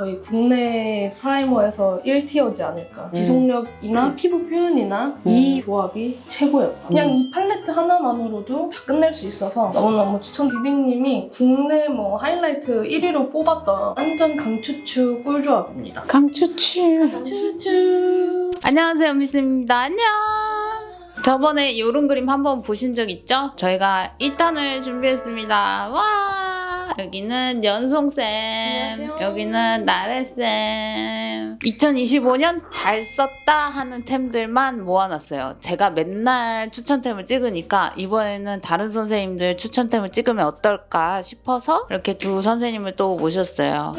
저희 국내 프라이머에서 1티어지 않을까. 지속력이나 피부 표현이나 이 조합이 최고였다. 그냥 이 팔레트 하나만으로도 다 끝낼 수 있어서 너무너무 추천. 비빅님이 국내 뭐 하이라이트 1위로 뽑았던 완전 강추추 꿀조합입니다. 강추추. 추추. 안녕하세요, 미스입니다. 안녕. 저번에 요런 그림 한번 보신 적 있죠? 저희가 1탄을 준비했습니다. 와! 여기는 연송쌤, 안녕하세요. 여기는 나래쌤. 2025년 잘 썼다 하는 템들만 모아놨어요. 제가 맨날 추천템을 찍으니까 이번에는 다른 선생님들 추천템을 찍으면 어떨까 싶어서 이렇게 두 선생님을 또 모셨어요.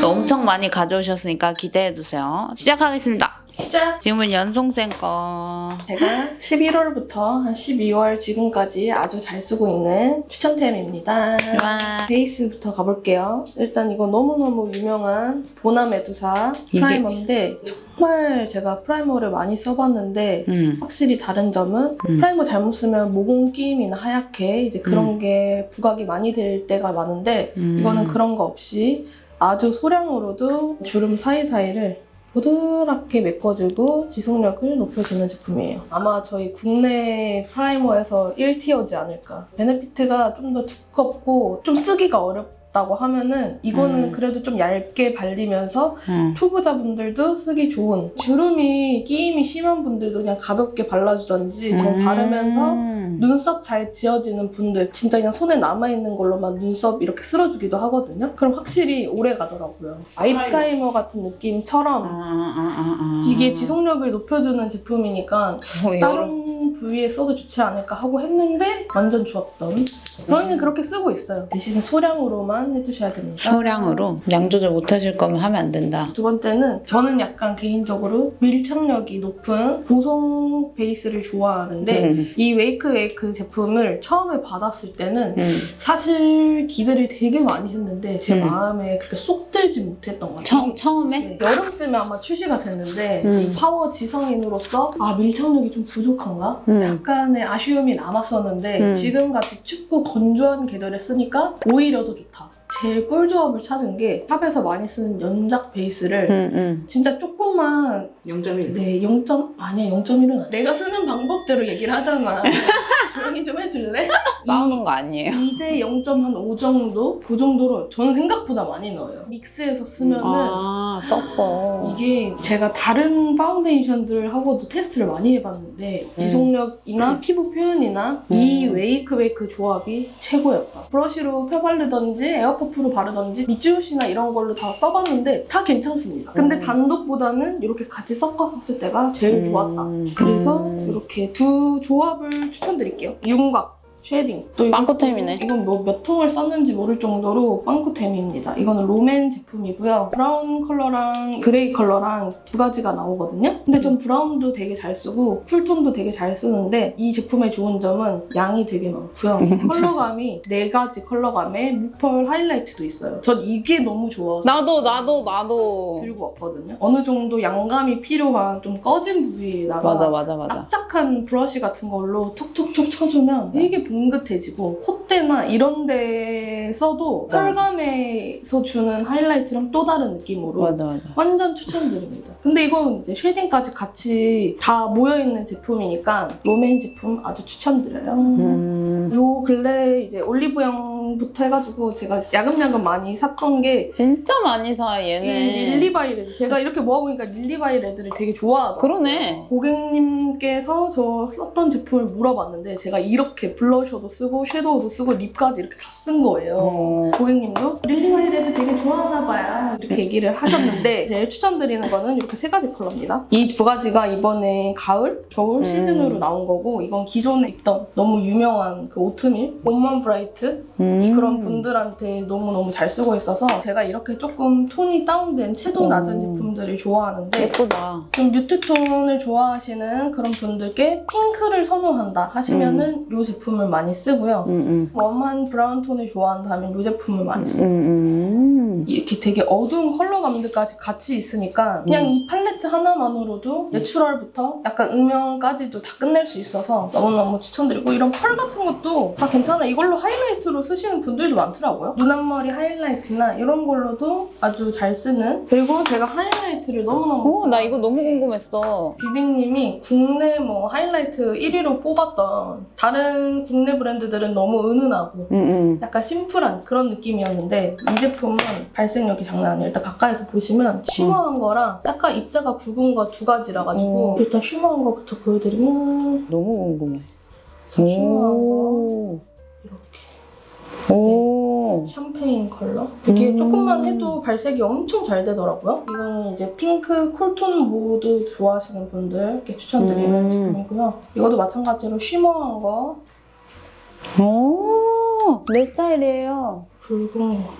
또 엄청 많이 가져오셨으니까 기대해두세요. 시작하겠습니다. 시작! 지금은 연송쌤 거. 제가 11월부터 한 12월 지금까지 아주 잘 쓰고 있는 추천템입니다. 와. 베이스부터 가볼게요. 일단 이거 너무너무 유명한 보나 메두사 이게- 프라이머인데 정말 제가 프라이머를 많이 써봤는데 음. 확실히 다른 점은 음. 프라이머 잘못 쓰면 모공 끼임이나 하얗게 이제 그런 게 부각이 많이 될 때가 많은데 음. 이거는 그런 거 없이 아주 소량으로도 주름 사이사이를 보드랗게 메꿔주고 지속력을 높여주는 제품이에요. 아마 저희 국내 프라이머에서 1티어지 않을까. 베네피트가 좀 더 두껍고 좀 쓰기가 어렵 다고 하면은 이거는 음. 그래도 좀 얇게 발리면서 음. 초보자분들도 쓰기 좋은 주름이 끼임이 심한 분들도 그냥 가볍게 발라주던지 저 음. 바르면서 눈썹 잘 지어지는 분들 진짜 그냥 손에 남아있는 걸로만 눈썹 이렇게 쓸어주기도 하거든요. 그럼 확실히 오래 가더라고요. 아이 프라이머 같은 아, 느낌처럼 아, 아, 아. 이게 지속력을 높여주는 제품이니까 어, 여러- 다른 부위에 써도 좋지 않을까 하고 했는데 완전 좋았던 저희는 그렇게 쓰고 있어요. 대신 소량으로만 해주셔야 됩니다. 소량으로 양 조절 못하실 거면 하면 안 된다. 두 번째는 저는 약간 개인적으로 밀착력이 높은 보송 베이스를 좋아하는데 음. 이 웨이크 웨이크 제품을 처음에 받았을 때는 음. 사실 기대를 되게 많이 했는데 제 음. 마음에 그렇게 쏙 들지 못했던 것 처, 같아요. 처음에? 네, 여름쯤에 아마 출시가 됐는데 음. 이 파워 지성인으로서 아 밀착력이 좀 부족한가? 음. 약간의 아쉬움이 남았었는데 음. 지금같이 춥고 건조한 계절에 쓰니까 오히려 더 좋다. 제일 꿀조합을 찾은 게 샵에서 많이 쓰는 연작 베이스를 음, 음. 진짜 조금만 0.1. 네 0. 아니야 0.1은 내가 쓰는 방법대로 얘기를 하잖아 해줄래? 싸우는 거 아니에요? 2대 0.5 정도? 그 정도로 저는 생각보다 많이 넣어요 믹스해서 쓰면은 아, 섞어. 이게 제가 다른 파운데이션들하고도 테스트를 많이 해봤는데 지속력이나 피부 표현이나 이 음. 웨이크 웨이크 조합이 최고였다. 브러쉬로 펴바르던지 에어퍼프로 바르던지 미쯔요시나 이런 걸로 다 써봤는데 다 괜찮습니다. 근데 음. 단독보다는 이렇게 같이 섞어서 쓸 때가 제일 좋았다. 음. 그래서 음. 이렇게 두 조합을 추천드릴게요. 윤곽, 쉐딩. 또 빵꾸템이네. 이건 뭐 몇 통을 썼는지 모를 정도로 빵꾸템입니다. 이거는 롬앤 제품이고요. 브라운 컬러랑 그레이 컬러랑 두 가지가 나오거든요. 근데 전 브라운도 되게 잘 쓰고 쿨톤도 되게 잘 쓰는데 이 제품의 좋은 점은 양이 되게 많고요. 컬러감이 네 가지 컬러감에 무펄 하이라이트도 있어요. 전 이게 너무 좋아서 나도, 나도, 나도. 들고 왔거든요. 어느 정도 양감이 필요한 좀 꺼진 부위에다가 맞아, 맞아, 맞아. 납작한 브러쉬 같은 걸로 톡톡톡 쳐주면 되게 봉긋해지고 콧대나 이런 데 써도 맞아. 펄감에서 주는 하이라이트랑 또 다른 느낌으로 맞아, 맞아. 완전 추천드립니다. 근데 이건 이제 쉐딩까지 같이 다 모여있는 제품이니까 롬앤 제품 아주 추천드려요. 음. 요 근래 이제 올리브영 부터 해가지고 제가 야금야금 많이 샀던 게 진짜 많이 사, 이 얘네. 릴리바이 레드. 제가 이렇게 모아보니까 릴리바이 레드를 되게 좋아하더라고요. 그러네. 고객님께서 저 썼던 제품을 물어봤는데 제가 이렇게 블러셔도 쓰고 섀도우도 쓰고 립까지 이렇게 다 쓴 거예요. 어. 고객님도 릴리바이 레드 되게 좋아하나 봐요. 이렇게 얘기를 하셨는데 제일 추천드리는 거는 이렇게 세 가지 컬러입니다. 이 두 가지가 이번에 가을, 겨울 음. 시즌으로 나온 거고 이건 기존에 있던 너무 유명한 그 오트밀, 몬먼 브라이트 음. 그런 분들한테 너무너무 잘 쓰고 있어서 제가 이렇게 조금 톤이 다운된 채도 낮은 음. 제품들을 좋아하는데 예쁘다. 좀 뮤트 톤을 좋아하시는 그런 분들께 핑크를 선호한다 하시면은 이 제품을 많이 쓰고요. 음, 음. 웜한 브라운 톤을 좋아한다면 이 제품을 많이 음, 써요. 음. 음. 이렇게 되게 어두운 컬러 감들까지 같이 있으니까 그냥 음. 이 팔레트 하나만으로도 내추럴부터 약간 음영까지도 다 끝낼 수 있어서 너무너무 추천드리고 이런 펄 같은 것도 다 괜찮아 이걸로 하이라이트로 쓰시는 분들도 많더라고요 눈 앞머리 하이라이트나 이런 걸로도 아주 잘 쓰는 그리고 제가 하이라이트를 너무너무 오, 나 이거 너무 궁금했어. 비빅님이 국내 뭐 하이라이트 1위로 뽑았던 다른 국내 브랜드들은 너무 은은하고 응, 응. 약간 심플한 그런 느낌이었는데 이 제품은 발색력이 장난 아니에요. 일단 가까이서 보시면 쉬머한 거랑 약간 입자가 굵은 거 두 가지라 가지고 음. 일단 쉬머한 거부터 보여드리면 너무 궁금해. 자, 쉬머한 거 오. 이렇게 오. 샴페인 컬러 이게 음. 조금만 해도 발색이 엄청 잘 되더라고요. 이거는 이제 핑크 쿨톤 모드 좋아하시는 분들께 추천드리는 음. 제품이고요. 이것도 마찬가지로 쉬머한 거 오. 내 스타일이에요. 굵은 거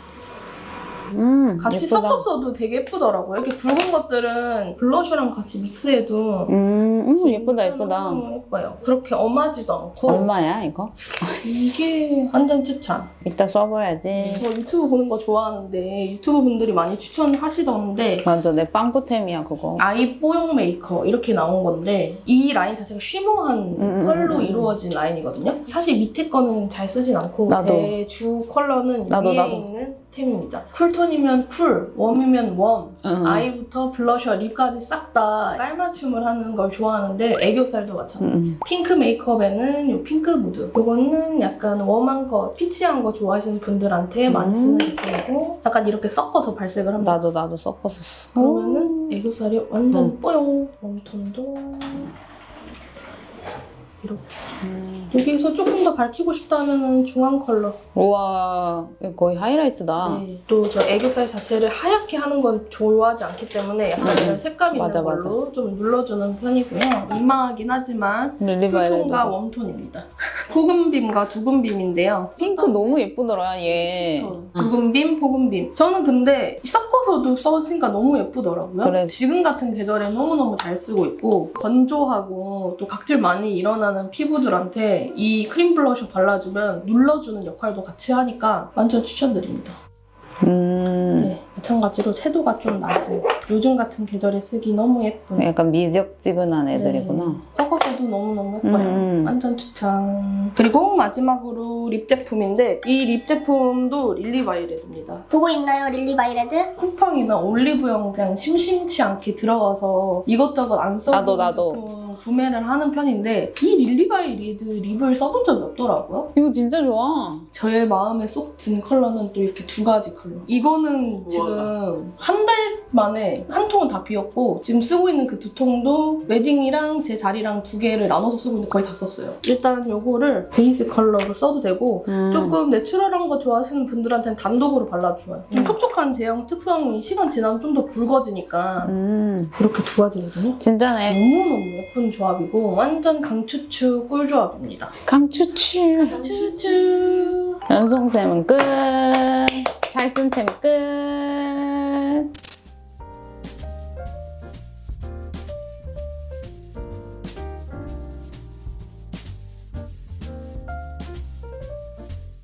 음. 같이 예쁘다. 섞어서도 되게 예쁘더라고요. 이렇게 굵은 것들은 블러셔랑 같이 믹스해도 음, 음 예쁘다, 예쁘다. 너무 예뻐요. 그렇게 엄하지도 않고 얼마야, 이거? 이게 완전 추천. 이따 써봐야지. 저 유튜브 보는 거 좋아하는데 유튜브 분들이 많이 추천하시던데 맞아, 내 빵꾸템이야, 그거. 아이 뽀용 메이커 이렇게 나온 건데 이 라인 자체가 쉬머한 음, 펄로 음, 음. 이루어진 라인이거든요. 사실 밑에 거는 잘 쓰진 않고 나도. 제 주 컬러는 나도, 위에 나도. 있는 템입니다. 쿨톤이면 쿨, 웜이면 웜, 응. 아이부터 블러셔, 립까지 싹 다 깔맞춤을 하는 걸 좋아하는데 애교살도 마찬가지. 음. 핑크 메이크업에는 요 핑크 무드. 요거는 약간 웜한 거, 피치한 거 좋아하시는 분들한테 많이 음. 쓰는 제품이고 약간 이렇게 섞어서 발색을 합니다. 나도, 나도 섞었었어. 그러면은 애교살이 완전 음. 뽀용. 웜톤도 이렇게. 음. 여기서 조금 더 밝히고 싶다면은 중앙 컬러. 우와, 이거 거의 하이라이트다. 네. 또 저 애교살 자체를 하얗게 하는 건 좋아하지 않기 때문에 약간 음. 이런 색감 있는 맞아, 걸로 좀 눌러주는 편이고요. 민망하긴 하지만 릴리바이레드. 쿨톤과 웜톤입니다. 포근빔과 두근빔인데요. 핑크 너무 예쁘더라, 얘. 두근빔, 포근빔. 저는 근데 섞어서도 써지니까 너무 예쁘더라고요. 그래. 지금 같은 계절에 너무너무 잘 쓰고 있고 건조하고 또 각질 많이 일어나는 피부들한테 이 크림 블러셔 발라주면 눌러주는 역할도 같이 하니까 완전 추천드립니다. 음. 네, 마찬가지로 채도가 좀 낮은 요즘 같은 계절에 쓰기 너무 예쁜 약간 미적지근한 애들이구나. 네, 섞어서도 너무너무 예뻐요. 음. 완전 추천. 그리고 마지막으로 립 제품인데 이 립 제품도 릴리바이레드입니다. 보고 있나요, 릴리 바이레드? 쿠팡이나 올리브영 그냥 심심치 않게 들어가서 이것저것 안 써본 나도, 나도. 제품 구매를 하는 편인데 이 릴리바이레드 립을 써본 적이 없더라고요. 이거 진짜 좋아. 저의 마음에 쏙 든 컬러는 또 이렇게 두 가지 컬러. 이거는 지금 한 달 만에 한 통은 다 비웠고 지금 쓰고 있는 그 두 통도 웨딩이랑 제 자리랑 두 개를 나눠서 쓰고 있는데 거의 다 썼어요. 일단 요거를 베이스 컬러로 써도 되고 음. 조금 내추럴한 거 좋아하시는 분들한테는 단독으로 발라줘요. 좀 음. 촉촉한 제형 특성이 시간 지나면 좀 더 붉어지니까 음. 이렇게 두 가지거든요. 진짜네. 너무너무 예쁜 조합이고 완전 강추추 꿀조합입니다. 강추추. 강추추 연송쌤은 끝. 잘 쓴 템 끝!